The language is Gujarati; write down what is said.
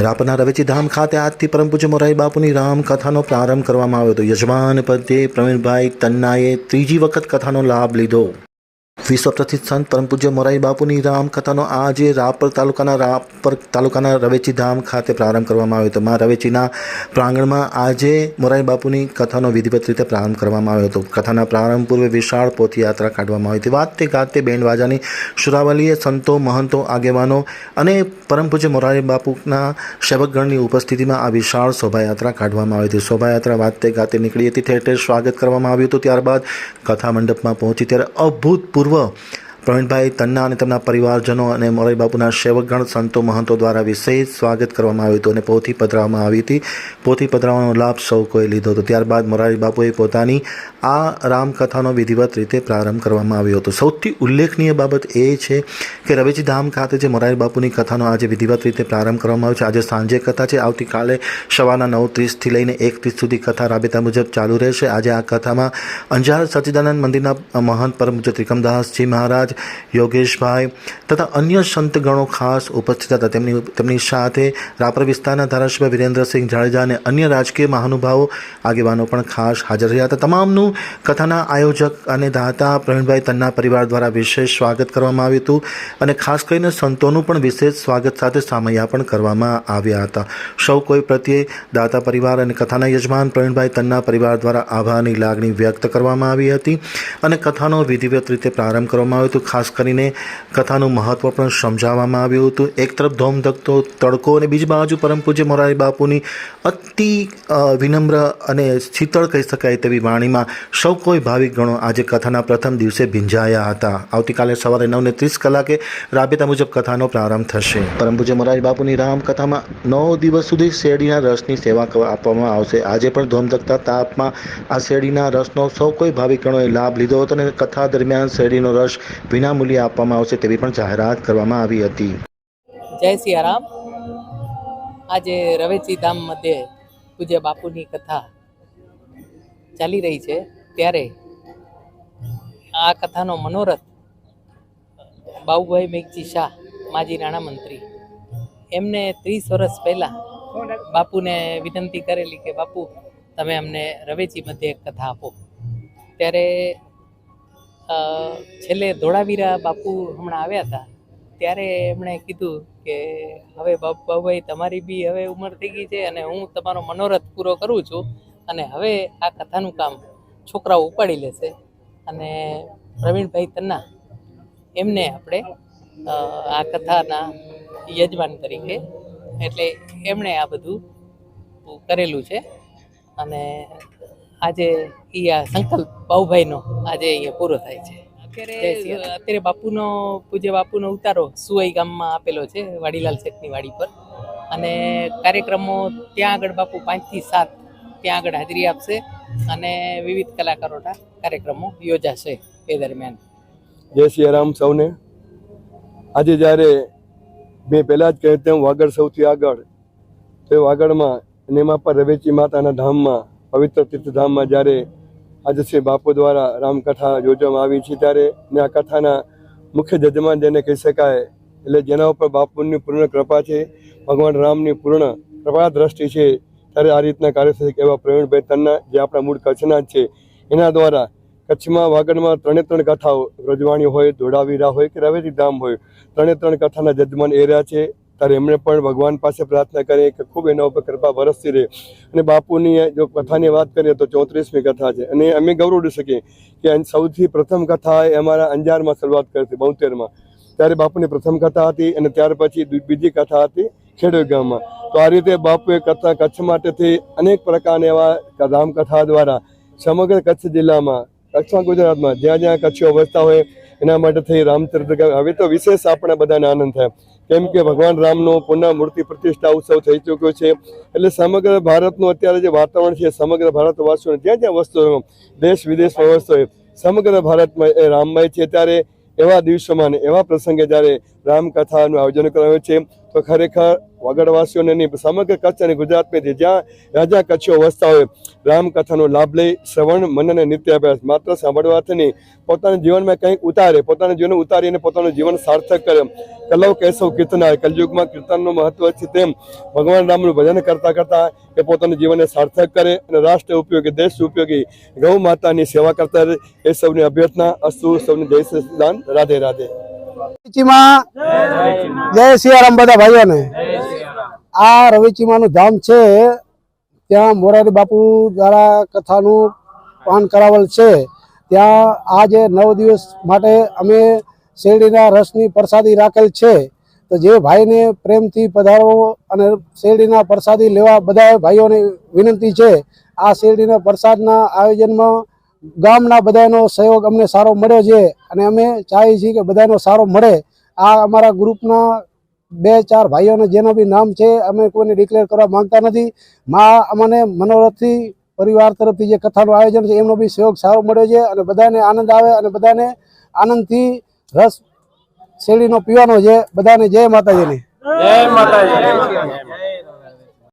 રાપરના રવેચીધામ ખાતે આજથી પરમ પૂજ્ય મોરારી બાપુની રામકથાનો પ્રારંભ કરવામાં આવ્યો હતો. યજમાન પદે પ્રવીણભાઈ તન્નાએ ત્રીજી વખત કથાનો લાભ લીધો. વિશ્વ પ્રસિદ્ધ સંત પરમ પૂજ્ય મોરારી બાપુની રામકથાનો આજે રાપર તાલુકાના રાપર તાલુકાના રવેચી ધામ ખાતે પ્રારંભ કરવામાં આવ્યો હતો. માં રવેચીના પ્રાંગણમાં આજે મોરારી બાપુની કથાનો વિધિવત રીતે પ્રારંભ કરવામાં આવ્યો હતો. કથાના પ્રારંભ પૂર્વે વિશાળ પોથયાત્રા કાઢવામાં આવી હતી. વાતે ગાતે બેન્ડવાજાની સુરાવલીએ સંતો, મહંતો, આગેવાનો અને પરમ પૂજ્ય મોરારી બાપુના સેવકગણની ઉપસ્થિતિમાં આ વિશાળ શોભાયાત્રા કાઢવામાં આવી હતી. શોભાયાત્રા વાતે ગાતે નીકળી હતી. ઠેર ઠેર સ્વાગત કરવામાં આવ્યું હતું. ત્યારબાદ કથા મંડપમાં પહોંચી ત્યારે અભૂતપૂર્વ पूर्व પ્રવીણભાઈ તન્ના અને તેમના પરિવારજનો અને મોરારી બાપુના સેવકગણ સંતો મહંતો દ્વારા વિશેષ સ્વાગત કરવામાં આવ્યું હતું અને પોથી પધરાવવામાં આવી હતી. પોથી પધરાવવાનો લાભ સૌ કોઈ લીધો હતો. ત્યારબાદ મોરારી બાપુએ પોતાની આ રામકથાનો વિધિવત રીતે પ્રારંભ કરવામાં આવ્યો હતો. સૌથી ઉલ્લેખનીય બાબત એ છે કે રવેજી ધામ ખાતે જે મોરારી બાપુની કથાનો આજે વિધિવત રીતે પ્રારંભ કરવામાં આવ્યો છે. આજે સાંજે કથા છે. આવતીકાલે સવારના નવ ત્રીસથી લઈને એક ત્રીસ સુધી કથા રાબેતા મુજબ ચાલુ રહેશે. આજે આ કથામાં અંજાર સચ્ચિદાનંદ મંદિરના મહંત પરમ પૂજ્ય ત્રિકમદાસજી મહારાજ યોગેશભાઈ તથા અન્ય સંતગણો ખાસ ઉપસ્થિત હતા. તેમની તેમની સાથે રાપર વિસ્તારના ધારાસભ્ય વિરેન્દ્રસિંહ જાડેજા અને અન્ય રાજકીય મહાનુભાવો આગેવાનો પણ ખાસ હાજર રહ્યા હતા. તમામનું કથાના આયોજક અને દાતા પ્રવીણભાઈ તન્ના પરિવાર દ્વારા વિશેષ સ્વાગત કરવામાં આવ્યું હતું અને ખાસ કરીને સંતોનું પણ વિશેષ સ્વાગત સાથે સામૈયા પણ કરવામાં આવ્યા હતા. સૌ કોઈ પ્રત્યે દાતા પરિવાર અને કથાના યજમાન પ્રવીણભાઈ તન્ના પરિવાર દ્વારા આભારની લાગણી વ્યક્ત કરવામાં આવી હતી અને કથાનો વિધિવત રીતે પ્રારંભ કરવામાં આવ્યો હતો. ખાસ કરીને કથાનું મહત્ત્વ પણ સમજાવવામાં આવ્યું હતું. એક તરફ ધોમધકતો તડકો અને બીજી બાજુ પરમ પૂજ્ય મોરારી બાપુની અતિ વિનમ્ર અને શીતળ કહી શકાય તેવી વાણીમાં સૌ કોઈ ભાવિક ગણો આજે કથાના પ્રથમ દિવસે ભીંજાયા હતા. આવતીકાલે સવારે નવને ત્રીસ કલાકે રાબેતા મુજબ કથાનો પ્રારંભ થશે. પરમ પૂજ્ય મોરારી બાપુની રામકથામાં નવ દિવસ સુધી શેરડીના રસની સેવા આપવામાં આવશે. આજે પણ ધોમધકતા તાપમાં આ શેરડીના રસનો સૌ કોઈ ભાવિક ગણોએ લાભ લીધો હતો અને કથા દરમિયાન શેરડીનો રસ વિનામૂલ્યે આપવામાં આવશે તેવી પણ જાહેરાત કરવામાં આવી હતી. જય સિયારામ. આજે રવેચી ધામ મધ્યે પૂજ્ય બાપુની કથા ચાલી રહી છે. ત્યારે આ કથાનો મનોરથ બાબુભાઈ મેઘજી શાહ, માજી નાણામંત્રી, એમને ત્રીસ વર્ષ પહેલાં બાપુને વિનંતી કરેલી કે, બાપુ, તમે અમને રવેચી મધ્યે કથા આપો. ત્યારે છેલ્લે ધોળાવીરા બાપુ હમણાં આવ્યા હતા. ત્યારે એમણે કીધું કે, હવે બાપ બાબુભાઈ તમારી બી હવે ઉંમર થઈ ગઈ છે અને હું તમારો મનોરથ પૂરો કરું છું અને હવે આ કથાનું કામ છોકરાઓ ઉપાડી લેશે. અને પ્રવીણભાઈ તન્ના એમને આપણે આ કથાના યજમાન તરીકે એટલે એમણે આ બધું કરેલું છે. અને આજે એ આ સંકલ્પ બાઉભાઈનો આજે અહીંયા પૂરો થાય છે. અત્યારે અત્યારે બાપુનો પૂજ્ય બાપુનો ઉતારો સુવાઈ ગામમાં આપેલો છે વાડીલાલ શેઠની વાડી પર. અને કાર્યક્રમો ત્યાં આગળ બાપુ પાંચથી સાત ત્યાં આગળ હાજરી આપશે. અને વિવિધ કલાકારોના કાર્યક્રમો યોજાશે એ દરમિયાન. જય સિયારામ સૌને. આજે જ્યારે મેં પહેલાં જ કહ્યું તેમ વાગડ સૌથી આગળ તે વાગડમાં અને એમાં પણ રવેચી માતાના ધામમાં પવિત્ર તીર્થધામમાં જ્યારે આજે શ્રી બાપુ દ્વારા રામકથા યોજવામાં આવી છે, ત્યારે ને આ કથાના મુખ્ય જજમાન જેને કહી શકાય, એટલે જેના ઉપર બાપુની પૂર્ણ કૃપા છે, ભગવાન રામની પૂર્ણ કૃપા દ્રષ્ટિ છે, ત્યારે આ રીતના કાર્ય થશે એવા પ્રવીણભાઈ તન્ના જે આપણા મૂળ કચ્છના છે, એના દ્વારા કચ્છમાં વાગડમાં ત્રણે ત્રણ કથાઓ રજવાણી હોય, ધોળાવીરા હોય કે રવેરી ધામ હોય, ત્રણે ત્રણ કથાના જજમાન એ રહ્યા છે ત્યારે એમણે પણ ભગવાન પાસે પ્રાર્થના કરી કે ખૂબ એના ઉપર કૃપા વરસતી રહે. અને બાપુની જો કથાની વાત કરીએ તો ચોત્રીસમી કથા છે. અને અમે ગૌરવ ઉડી શકીએ કે સૌથી પ્રથમ કથા એ અમારા અંજારમાં શરૂઆત કરી હતી, બોતેરમાં. ત્યારે બાપુની પ્રથમ કથા હતી અને ત્યાર પછી બીજી કથા હતી ખેડૂત ગામમાં તો આ રીતે બાપુએ કથા કચ્છ માટેથી અનેક પ્રકારના એવા રામકથા દ્વારા સમગ્ર કચ્છ જિલ્લામાં કચ્છમાં ગુજરાતમાં જ્યાં જ્યાં કચ્છીઓ વસતા હોય એના માટે થઈ રામચરિત્ર હવે તો વિશેષ આપણે બધાને આનંદ થાય. કેમ કે ભગવાન રામનો પુનઃ મૂર્તિ પ્રતિષ્ઠા ઉત્સવ થઈ ચૂક્યો છે. એટલે સમગ્ર ભારતનું અત્યારે જે વાતાવરણ છે, સમગ્ર ભારતવાસીઓને જ્યાં જ્યાં વસ્તુ દેશ વિદેશમાં વસ્તુ સમગ્ર ભારતમાં એ રામમય છે. ત્યારે એવા દિવસોમાં ને એવા પ્રસંગે જ્યારે રામકથાનું આયોજન કરાયું છે તો ખરેખર વાગડવાસીઓને નહીં સમગ્ર કચ્છ અને ગુજરાતમાંથી જ્યાં રાજા કચ્છીઓ વસતા હોય, રામકથાનો લાભ લઈ શ્રવણ મન અને નિત્ય અભ્યાસ માત્ર સાંભળવાથી નહીં. પોતાના જીવનમાં કંઈક ઉતારે, પોતાના જીવન ઉતારીને પોતાનું જીવન સાર્થક કરે. કલવ કેશવ, કીર્તનાય, કલયુગમાં કીર્તનનું મહત્વ છે તેમ ભગવાન રામનું ભજન કરતા કરતાં એ પોતાનું જીવનને સાર્થક કરે અને રાષ્ટ્ર ઉપયોગી, દેશ ઉપયોગી, ગૌ માતાની સેવા કરતા રહે. એ સૌની અભ્યર્થના અસ્તુ, સૌની જય સચિદાન રાધે રાધે. જય સિયારામ બધા ભાઈઓને. આ રવિચીમાનું ધામ છે, ત્યાં મોરારી બાપુ દ્વારા કથાનું પાન કરાવેલ છે. ત્યાં આજે નવ દિવસ માટે અમે શેરડીના રસની પ્રસાદી રાખેલ છે. તો જે ભાઈને પ્રેમથી પધારવો અને શેરડીના પ્રસાદી લેવા બધા ભાઈઓને વિનંતી છે. આ શેરડીના પ્રસાદના આયોજનમાં ગામના બધાનો સહયોગ અમને સારો મળ્યો છે અને અમે ચાહીએ છીએ કે બધાનો સારો મળે. આ અમારા ગ્રુપના બે ચાર ભાઈઓને જેનો બી નામ છે, અમે કોઈને ડિક્લેર કરવા માંગતા નથી. માં અમને મનોરથથી પરિવાર તરફથી જે કથાનું આયોજન છે, એમનો બી સહયોગ સારો મળ્યો છે અને બધાને આનંદ આવે અને બધાને આનંદથી રસ શેરડીનો પીવાનો છે. બધાને જય માતાજીની. જય માતાજી.